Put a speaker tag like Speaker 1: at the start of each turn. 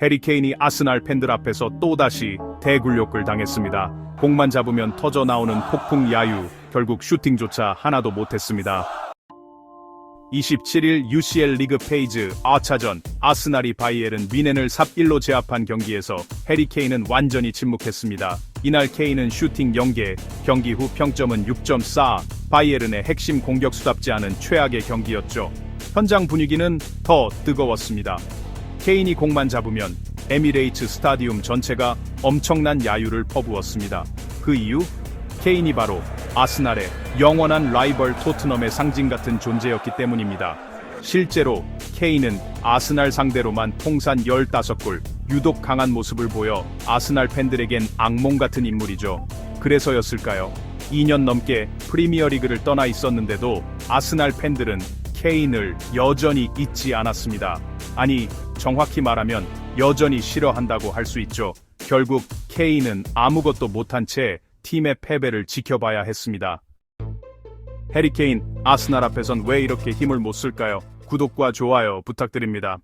Speaker 1: 해리케인이 아스날 팬들 앞에서 또다시 대굴욕을 당했습니다. 공만 잡으면 터져 나오는 폭풍 야유, 결국 슈팅조차 하나도 못했습니다. 27일 UCL 리그 페이즈 아차전 아스날이 바이에른 미넨을 삽1로 제압한 경기에서 해리케인은 완전히 침묵했습니다. 이날 케인은 슈팅 0개, 경기 후 평점은 6.4, 바이에른의 핵심 공격수답지 않은 최악의 경기였죠. 현장 분위기는 더 뜨거웠습니다. 케인이 공만 잡으면 에미레이츠 스타디움 전체가 엄청난 야유를 퍼부었습니다. 그 이유? 케인이 바로 아스날의 영원한 라이벌 토트넘의 상징 같은 존재였기 때문입니다. 실제로 케인은 아스날 상대로만 통산 15골, 유독 강한 모습을 보여 아스날 팬들에겐 악몽 같은 인물이죠. 그래서였을까요? 2년 넘게 프리미어리그를 떠나 있었는데도 아스날 팬들은 케인을 여전히 잊지 않았습니다. 아니, 정확히 말하면 여전히 싫어한다고 할 수 있죠. 결국 케인은 아무것도 못한 채 팀의 패배를 지켜봐야 했습니다. 해리케인, 아스날 앞에선 왜 이렇게 힘을 못 쓸까요? 구독과 좋아요 부탁드립니다.